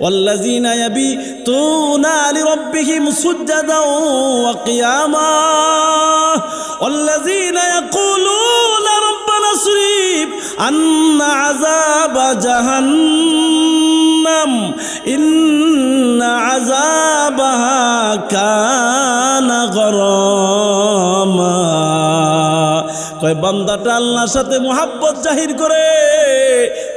والذين يبيتون لربهم سجدا وقياما والذين يقولون ربنا اصرف عنا عذاب جهنم إن عذابها كان غراما কয় বান্দাটা আল্লাহর সাথে মোহাব্বত জাহির করে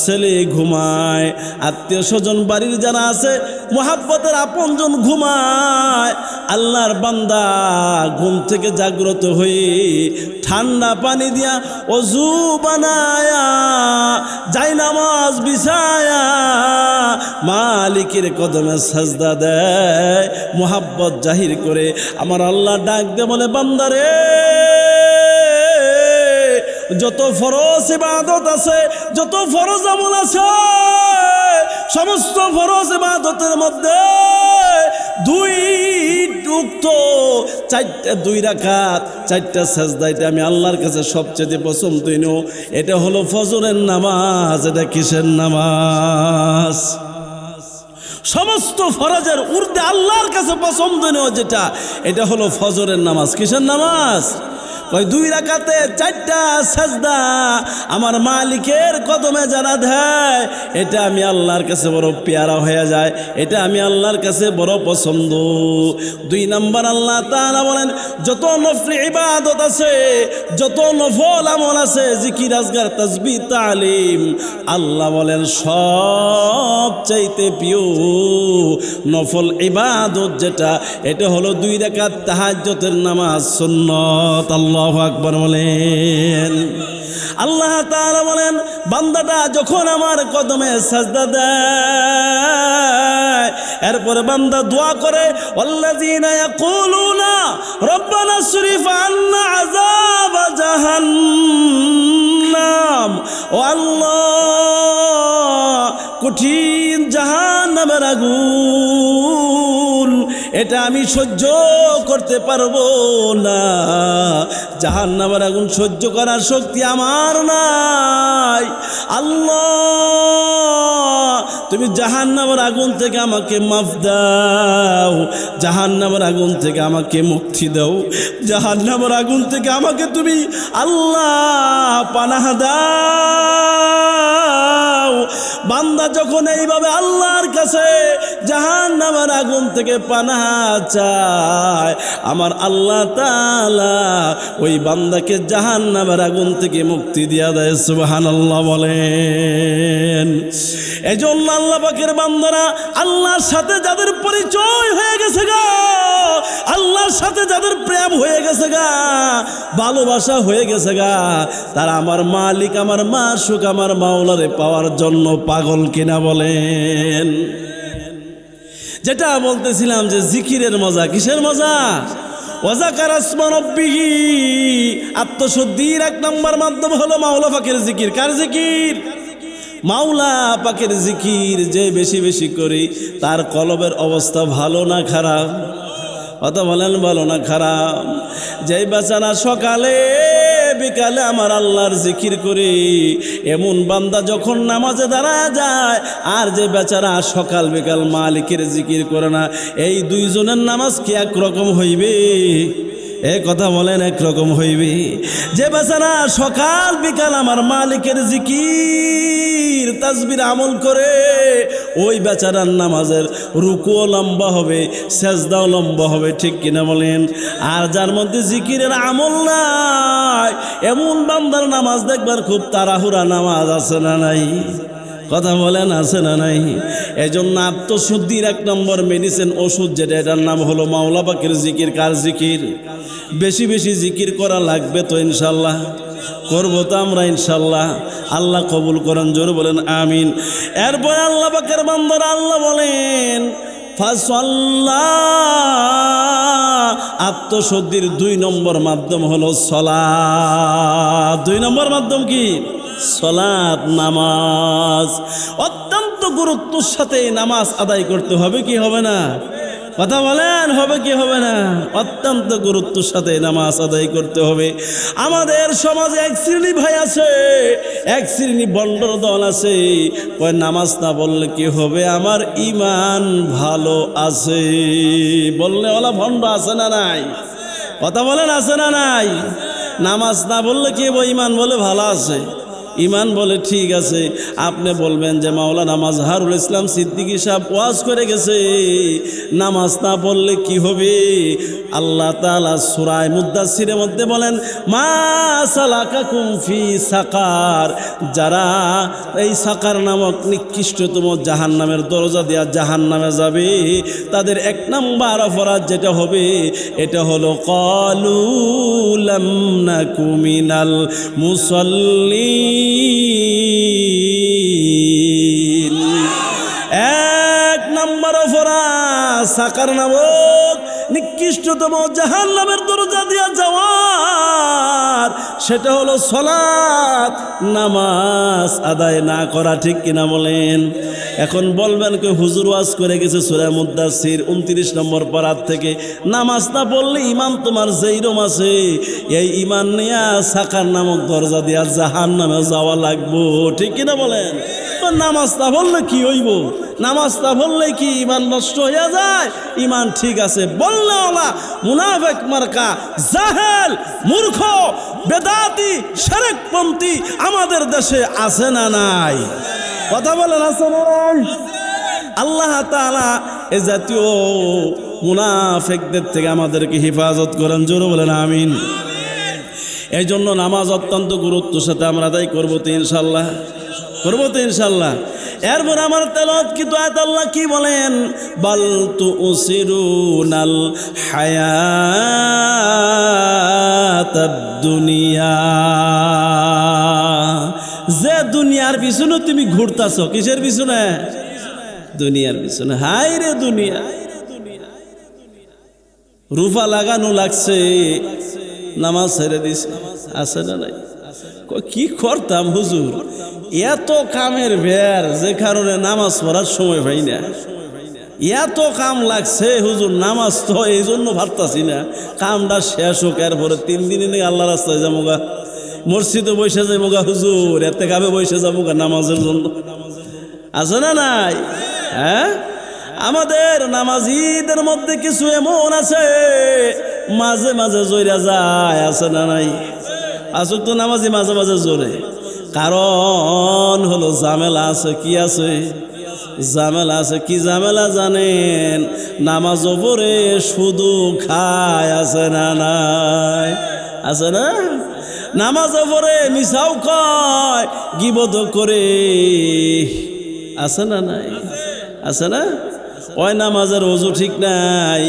ছেলে ঘুমায়, আত্মীয় স্বজন বাড়ির যারা আছে, মোহাব্বতের আপনজন ঘুমায়। আল্লাহর বান্দা ঘুম থেকে জাগ্রত হয়ে ঠান্ডা পানি দিয়া অজু বানায়া, যাই নামাজ বিছায়া, মালিকের কদমে সাজদা দেয়, মোহাব্বত জাহির করে। আমার আল্লাহ ডাক দে বলে বান্দারে যত ফরজ ইবাদত আছে, যত ফরজ আমল আছে, সমস্ত ফরজ ইবাদতের মধ্যে দুই উক্ত চারটা দুই রাকাত, চারটা সাজদা, এটা আমি আল্লাহর কাছে সবচেয়ে পছন্দনীয় এটা হলো ফজরের নামাজ, এটা কিসের নামাজ? সমস্ত ফরজের উর্দে আল্লাহর কাছে পছন্দনীয় যেটা, এটা হলো ফজরের নামাজ। কিসের নামাজ? ওই দুই রাকাতে চারটা সাজদা আমার মালিকের কদমে যারা দেয়, এটা আমি আল্লাহর কাছে বড় পেয়ারা হয়ে যায়, এটা আমি আল্লাহর কাছে বড় পছন্দ। দুই নাম্বার আল্লাহ তাআলা বলেন, যত নফলি ইবাদত আছে, যত নফল আমল আছে, জিকির রাজগার তাসবিহ, তালিম, আল্লাহ বলেন সব চাইতে প্রিয় নফল ইবাদত যেটা, এটা হলো দুই রাকাত তাহাজ্জতের নামাজ সুন্নত, আল্লাহু আকবার বলেন। আল্লাহ তাআলা বলেন, বান্দাটা যখন আমার কদমে সাজদা দেয়, এরপরে বান্দা দোয়া করে, ওয়াল্লাযীনা ইয়াকুলুনা রব্বানা শরীফ আন্না আযাব জাহান্নাম। ও আল্লাহ, কঠিন জাহান্নামের আগুন এটা আমি সহ্য করতে পারব না। জাহান্নামের আগুন সহ্য করার শক্তি আমার নাই। আল্লাহ, তুমি জাহান্নামের আগুন থেকে আমাকে মাফ দাও। জাহান্নামের আগুন থেকে আমাকে মুক্তি দাও। জাহান্নামের আগুন থেকে আমাকে তুমি আল্লাহ পানাহ দাও। বান্দা যখন এইভাবে আল্লাহর কাছে জাহান্নামের আগুন থেকে পানাহ চায়, আমার আল্লাহ তাআলা ওই বান্দাকে জাহান্নামের আগুন থেকে মুক্তি দিয়া দেয়, সুবহানাল্লাহ বলেন। এজন্য আল্লাহ পাকের বান্দারা আল্লাহর সাথে যাদের পরিচয় হয়ে গেছে গা, আল্লাহর সাথে যাদের প্রেম হয়ে গেছে গা, ভালোবাসা হয়ে গেছে গা, তারা আমার মালিক, আমার মা সুখ আমার মাওলারে পাওয়ার জন্য পাগল কিনা বলেন? যেটা বলতেছিলাম যে জিকিরের মজা, কিসের মজা? এক নম্বর মাধ্যম মাওলা জিকির। কার জিকির? মাওলা জিকির বেশি বেশি তার কলবের অবস্থা ভালো না খারাপ? কথা বলেন ভালো না খারাপ? যেই বেচারা সকালে বিকালে আমার আল্লাহর জিকির করি। এমন বান্দা যখন নামাজে দাঁড়া যায়, আর যে বেচারা সকাল বিকাল মালিকের জিকির করে না, এই দুইজনের নামাজ কি একরকম হইবে? এ কথা বলেন একরকম হইবে। যে বেচারা সকাল বিকাল আমার মালিকের জিকির, তাসবির আমল করে, ওই বেচারার নামাজের রুকুও লম্বা হবে, সেজদাও লম্বা হবে, ঠিক কিনা বলেন? আর যার মধ্যে জিকিরের আমল নাই, এমন বান্দার নামাজ দেখবার খুব তাড়াহুড়া নামাজ আছে না নাই? কথা বলেন, আছে না নাই? এজন্য আত্মশুদ্ধির এক নম্বর মেডিসিন ওষুধ যেটা, এটার নাম হলো মাওলা পাখির জিকির। কার জিকির? বেশি বেশি জিকির করা লাগবে তো ইনশাল্লাহ। করব তো আমরা ইনশাল্লাহ। আল্লাহ কবুল করেন, জোর বলেন, আমিন। এরপর আল্লাহ পাকের বান্দর আল্লাহ বলেন আত্মশুদ্ধির দুই নম্বর মাধ্যম হলো সলা দুই নম্বর মাধ্যম কি? সলাৎ নামাজ। অত্যন্ত গুরুত্বর সাথে নামাজ আদায় করতে হবে কি হবে না? কথা বলেন, হবে কি হবে না? অত্যন্ত গুরুত্বের সাথে নামাজ আদায় করতে হবে। আমাদের সমাজে এক শ্রেণি ভাই আছে, এক শ্রেণি বন্ডর দল আছে। কয়, নামাজ না বললে কি হবে? আমার ইমান ভালো আছে। বললে ওলা ভণ্ড আছে না নাই? কথা বলেন, আছে না নাই? নামাজ না বললে কি ইমান বলে ভালো আছে। ইমান বলে ঠিক আছে। আপনি বলবেন যে মাওলানা মাজহারুল ইসলাম সিদ্দিকী সাহেব ওয়াজ করে গেছে। নামাজ না পড়লে কি হবে? আল্লাহ তাআলা সূরায়ে মুদ্দাসসিরের মধ্যে বলেন, মা সালাকাকুম ফি সাকার। যারা এই সাকার নামক নিকৃষ্টতম জাহান্নামের দরজা দেওয়া জাহান্নামে যাবে, তাদের এক নাম্বার অপরাধ যেটা হবে, এটা হলো, কলু লাম নাকু মিনাল এক নম্বর অপরাধ সাকার নামক নিকৃষ্টতম জাহান নামের দরজা দিয়া যাওয়ার সেটা হলো সলাত নামাজ আদায় না করা ঠিক কিনা বলেন? এখন বলবেন কে, হুজুর ওয়াজ করে গেছে সুরা মুদাসির উনত্রিশ নম্বর পারাত থেকে। নামাজ না পড়লে ইমান তোমার যেই যেইরম আছে। এই ইমান নিয়ে সাকার নামক দরজা দিয়া জাহান নামে যাওয়া লাগবো, ঠিক কিনা বলেন? তো নামাজ না পড়লে কি হইব? নামাজ না পড়লে কি ইমান নষ্ট হয়ে যায়? ইমান ঠিক আছে বললে ওলা মুনাফেক মার্কা জাহেল মূর্খ বেদাতি শারেকপন্থী আমাদের দেশে আছে না নাই? কথা বলেন আছে না নাই? আল্লাহ তাআলা এ জাতীয় মুনাফেকদের থেকে আমাদেরকে হেফাজত করেন জোরে বলেন আমিন। এই জন্য নামাজ অত্যন্ত গুরুত্বের সাথে আমরা তাই করব তো ইনশাল্লাহ করব তো ইনশাল্লাহ এরপর আমার তেলত কিন্তু আয়াত আল্লাহ কি বলেন? বল তু উসিরুনাল হায়াত দুনিয়া। যে দুনিয়ার পিছনে তুমি ঘুরতাছ, কিসের পিছনে? দুনিয়ার পিছনে। হাই রে দুনিয়া। রূপা লাগানো লাগছে। নামাজ ছেড়ে দিছে। আছে না নাই? কি করতাম হুজুর? এত কামের বের যে কারণে নামাজ পড়ার সময় পাই না। এত কাম লাগছে হুজুর, নামাজ তো এই জন্য ভাবতাছি না। কামটা শেষ হোক, এরপরে তিন দিনে নাকি আল্লাহ রাস্তায় যাব গা মসজিদে বসে যাব গা হুজুর, এতে কাবে বসে যাব গা নামাজের জন্য। আছে না নাই? হ্যাঁ? আমাদের নামাজিদের মধ্যে কিছু এমন আছে, মাঝে মাঝে জয়রা যায়, আছে না নাই? আসুক তো নামাজি মাঝে মাঝে জোরে। কারণ হলো ঝামেলা আছে, কি আছে? ঝামেলা আছে, কি ঝামেলা জানেন? নামাজ পড়ে শুধু খায়, আছে না নাই? আছে না? নামাজ পড়ে মিশাও কয় গিবদ করে। আছে না নাই? আছে না? ওই নামাজের অজু ঠিক নাই।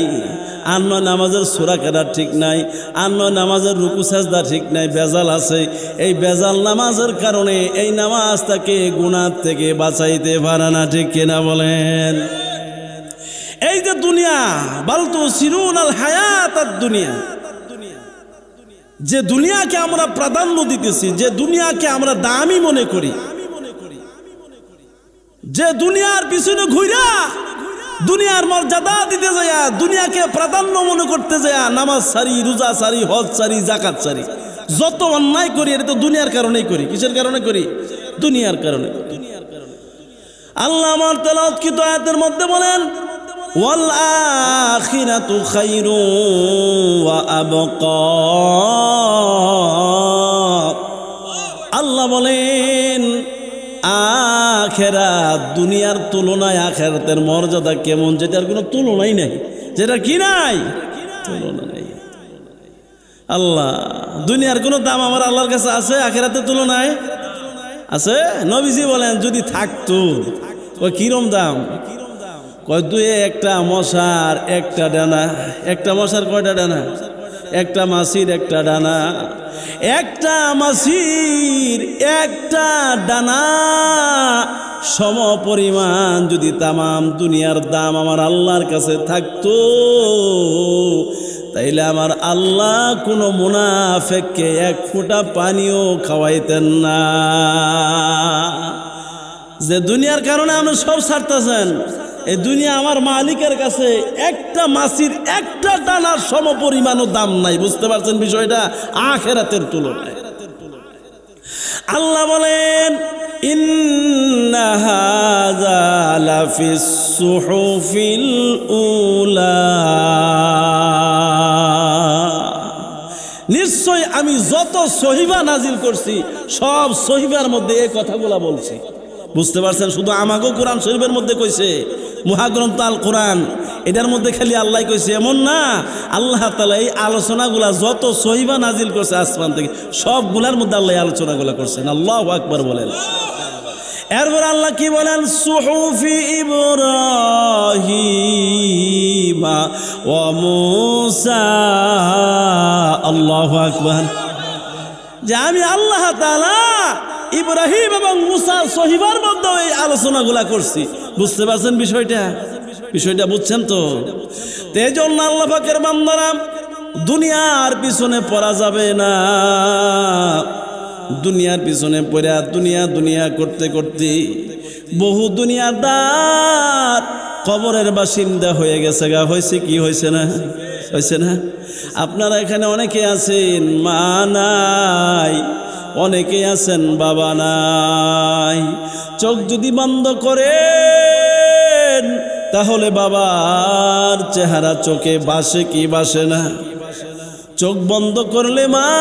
আর নয় নামাজের সোরা কেনা ঠিক নাই আর নয় নামাজের রুকু সাজদা ঠিক নাই, বেজাল আছে। এই বেজাল নামাজের কারণে এই নামাজ তাকে গুণার থেকে বাঁচাইতে পারে না, ঠিক কিনা বলেন? এই যে দুনিয়া, বালতু সিরুন আল হায়াত আর দুনিয়া। যে দুনিয়াকে আমরা প্রাধান্য দিতেছি, যে দুনিয়াকে আমরা দামি মনে করি। যে দুনিয়ার পিছনে ঘুরা দুনিয়ার মর্যাদা দিতে যায়া দুনিয়াকে প্রাধান্য মনে করতে যায়া নামাজ সারি, রোজা সারি, হজ সারি জাকাত সারি। যত অন্যায় করি, এটা তো দুনিয়ার কারণেই করি। কিসের কারণে করি? দুনিয়ার কারণে। করি। আল্লাহ আমার তেলাওয়াত কি আয়াতের মধ্যে বলেন? আল্লাহ বলেন আখেরাত, দুনিয়ার তুলনায় আখেরাতের মর্যাদা কেমন? যেটার কোনো তুলনাই নাই। যেটা কি নাই? তুলনা নাই। আল্লাহ, দুনিয়ার কোনো দাম আমার আল্লাহর কাছে আছে আখেরাতের তুলনায়? আছে? নবীজি বলেন, যদি থাকতো ওই কিরম দাম? কয় দুই একটা মশার, একটা ডানা, একটা মশার কয়টা ডানা? একটা মাছির একটা ডানা। একটা মাছির একটা ডানা। সম পরিমাণ যদি তামাম দুনিয়ার দাম আমার আল্লাহর কাছে থাকতো, তাইলে আমার আল্লাহ কোনো মুনাফেককে এক ফোঁটা পানিও খাওয়াইতেন না। যে দুনিয়ার কারণে আপনি সব ছাড়তেছেন। এই দুনিয়া আমার মালিকের কাছে একটা মাসির একটা টানার সম পরিমাণও দাম নাই, বুঝতে পারছেন বিষয়টা? আখেরাতের তুলনায়। আল্লাহ বলেন উলা। নিশ্চয় আমি যত সহিবা নাজিল করছি, সব সহিবার মধ্যে এই কথাগুলা বলছি। বুঝতে পারছেন? শুধু আমাকেও কোরআন শরীফের মধ্যে কইছে মহাগ্রন্থ আল কোরআন। এটার মধ্যে খালি আল্লাহ কইছে, এমন না, আল্লাহ তালা এই আলোচনাগুলা যত সহিবা নাজিল করছে আসমান থেকে, সবগুলার মধ্যে আল্লাহ আলোচনাগুলা করছেন। আল্লাহ আকবর বলেন। এরপর আল্লাহ কি বলেন? সুহুফি ইব্রাহিমা ও মুসা। আল্লাহু আকবার। যে আমি আল্লাহ তাআলা ইব্রাহিম এবং মুসা সহিবার মধ্যে এই আলোচনাগুলা করছি। বুঝতে পারছেন বিষয়টা? বিষয়টা বুঝছেন তো? এই জন্য আল্লাহ পাকের বান্দারা, দুনিয়ার পিছনে পড়া যাবে না। দুনিয়ার পিছনে পড়া, দুনিয়া দুনিয়া করতে করতে বহু দুনিয়াদার কবরের বাসিন্দা হয়ে গেছে গা। হয়েছে কি, হয়েছে না? হয়েছে না? আপনারা এখানে অনেকে আছেন, মা নাই। অনেকে আছেন বাবা নাই। চোখ যদি বন্ধ করেন, তাহলে বাবার চেহারা চোখে বাসে কি বাসে না? চোখ বন্ধ করলে মা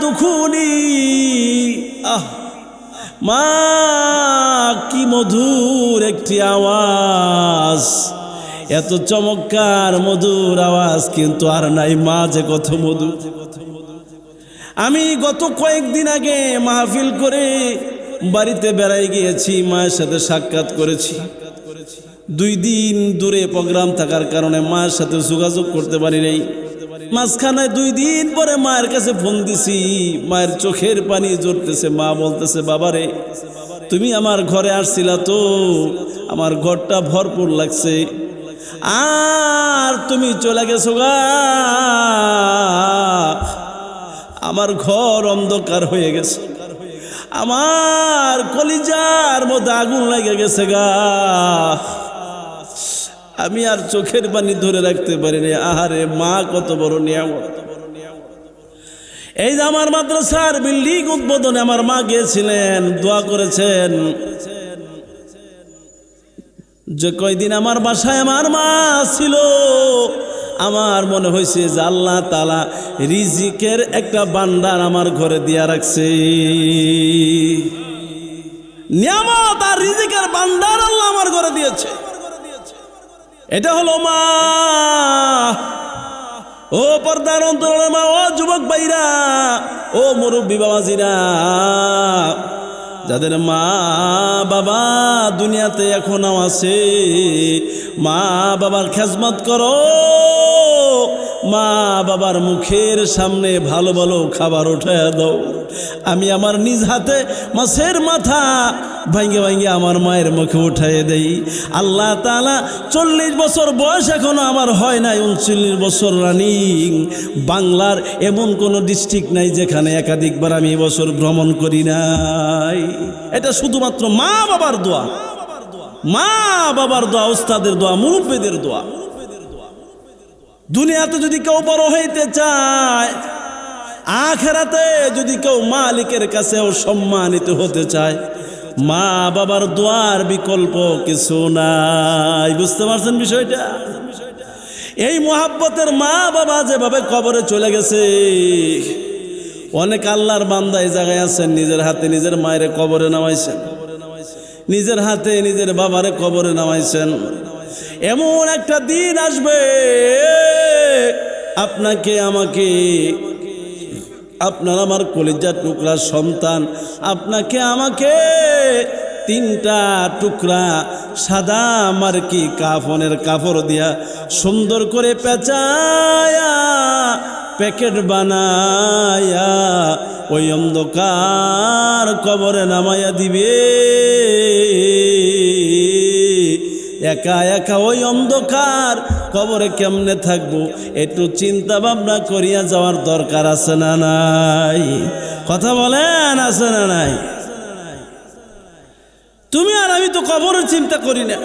দুখুনি। আহ, মা, কি মধুর একটি আওয়াজ। এত চমৎকার মধুর আওয়াজ কিন্তু আর নাই, মা যে কত মধুর। আমি গত কয়েকদিন আগে মাহফিল করে বাড়িতে বেড়াই গিয়েছি, মায়ের সাথে সাক্ষাৎ করেছি। দুই দিন দূরে প্রোগ্রাম থাকার কারণে মায়ের সাথে যোগাযোগ করতে পারি নাই। মাঝখানে দুই দিন পরে মায়ের কাছে ফোন দিছি, মায়ের চোখের পানি জড়তেছে মা বলতেছে বাবারে তুমি আমার ঘরে আসছিলা তো, আমার ঘরটা ভরপুর লাগছে। আর তুমি চলে গেছো গা আমার ঘর অন্ধকার হয়ে গেছে। আমার কলিজার মধ্যে আগুন লেগে গেছে গা। আমি আর চোখের পানি ধরে রাখতে পারিনি। আহারে, মা, কত বড় নিয়ামত। এই যে আমার মাদ্রাসার বিল্ডিং উদ্বোধনে আমার মা গিয়েছিলেন, দোয়া করেছেন। যে কয়দিন আমার বাসায় আমার মা ছিল আমার মনে হয়েছে যে আল্লাহ তালা রিজিকের একটা বান্ডার আমার ঘরে দিয়া রাখছে। নিয়ামত আর রিজিকের বান্ডার আল্লাহ আমার ঘরে দিয়েছে। এটা হলো মা। ও পর্দার অন্তরের মা, ও যুবক ভাইরা, ও মুরব্বী বাবাজিরা, যাদের মা বাবা দুনিয়াতে এখনও আছে, মা বাবার খেজমত করো। মা বাবার মুখের সামনে ভালো ভালো খাবার উঠায় দাও। আমি আমার নিজ হাতে মাছের মাথা ভাঙ্গে ভাঙ্গে আমার মায়ের মুখে উঠাই দেই। আল্লাহ তালা চল্লিশ বছর বয়স এখনও আমার হয় নাই, উনচল্লিশ বছর রানিং বাংলার এমন কোনো ডিস্ট্রিক্ট নাই যেখানে একাধিকবার আমি এবছর ভ্রমণ করি নাই। এটা শুধুমাত্র মা বাবার দোয়া। মা বাবার দোয়া ওস্তাদের দোয়া, মুরব্বীদের দোয়া। দুনিয়াতে যদি কেউ বড় হইতে চায়, আখেরাতে যদি কেউ মালিকের কাছেও সম্মানিত হতে চায়, মা বাবার দোয়ার বিকল্প কিছু নাই। বুঝতে পারছেন বিষয়টা? এই মোহাব্বতের মা বাবা যেভাবে কবরে চলে গেছে, অনেক আল্লাহর বান্দা এই জায়গায় আছেন, নিজের হাতে নিজের মায়ের কবরে নামাইছেন, নিজের হাতে নিজের বাবারে কবরে নামাইছেন। এমন একটা দিন আসবে আপনাকে, আমাকে, আপনার আমার কলিজার টুকরা সন্তান, আপনাকে, আমাকে তিনটা টুকরা সাদা মার্কি কাফনের কাপড় দিয়া সুন্দর করে পেঁচায়া, প্যাকেট বানায়া ওই অন্ধকার কবরে নামাইয়া দিবে। একা একা ওই অন্ধকার কবরে কেমনে থাকব? একটু চিন্তা ভাবনা করিয়া যাওয়ার দরকার আছে না নাই? কথা বলেন, আছে না নাই? তুমি আর আমি তো কবরের চিন্তা করি না।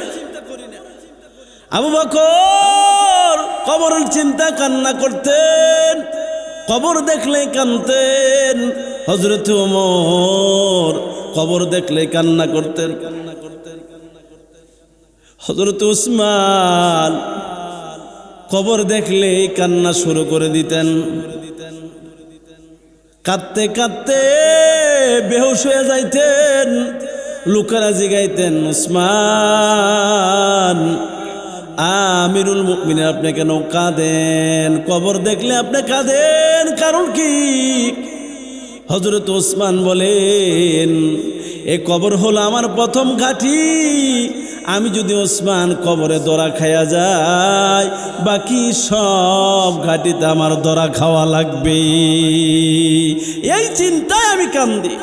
আবু বকর কবরের চিন্তা কান্না করতেন, কবর দেখলে কানতেন। হজরত ওমর কবর দেখলে কান্না করতেন কান্না করতেন হজরত উসমান কবর দেখলে কান্না শুরু করে দিতেন। কাঁদতে কাঁদতে বেহুশ হয়ে যাইতেন, লোকেরা জিগাইতেন, উসমান, আমিরুল মুকমিনের আপনি কেন কাঁদেন? কবর দেখলে আপনি কাঁদেন, কারণ কি? হজরত ওসমান বলেন, এ কবর হলো আমার প্রথম ঘাটি। আমি যদি ওসমান কবরে দরা খাইয়া যাই, বাকি সব ঘাটিতে আমার দরা খাওয়া লাগবে। এই চিন্তায় আমি কান্দি।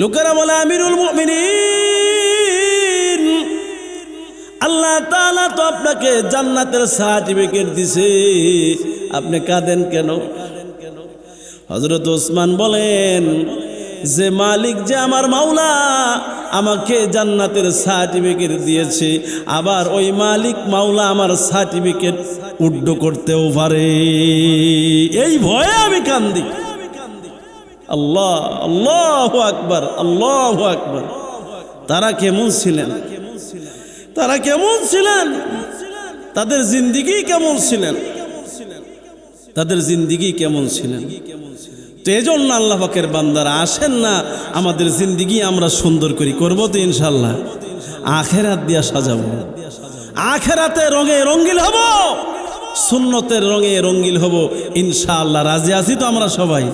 লোকেরা বলে, আমিরুল মুমিনিন, আল্লাহ তাআলা তো আপনাকে জান্নাতের সার্টিফিকেট দিছে। আপনি কাঁদেন কেন? হজরত ওসমান বলেন, যে মালিক যে আমার মাওলা আমাকে জান্নাতের সার্টিফিকেট দিয়েছে। আবার ওই মালিক মাওলা আমার সার্টিফিকেট উড্ড করতেও পারে। এই ভয়ে আমি কান্দি। আল্লাহ আল্লাহ আকবার আল্লাহ আকবার। তারা কেমন ছিলেন? তারা কেমন ছিলেন? তাদের জিন্দিগি কেমন ছিলেন? তাদের জিন্দিগি কেমন ছিলেন? তো এজন্য আল্লাহ পাকের বান্দারা আসেন না, আমাদের জিন্দিগি আমরা সুন্দর করি, করব তো ইনশাল্লাহ আখেরাত দিয়া সাজাবো। আখেরাতে রঙে রঙ্গিল হব, সুন্নতের রঙে রঙ্গিল হব, ইনশাআল্লাহ। রাজি আছি তো আমরা সবাই?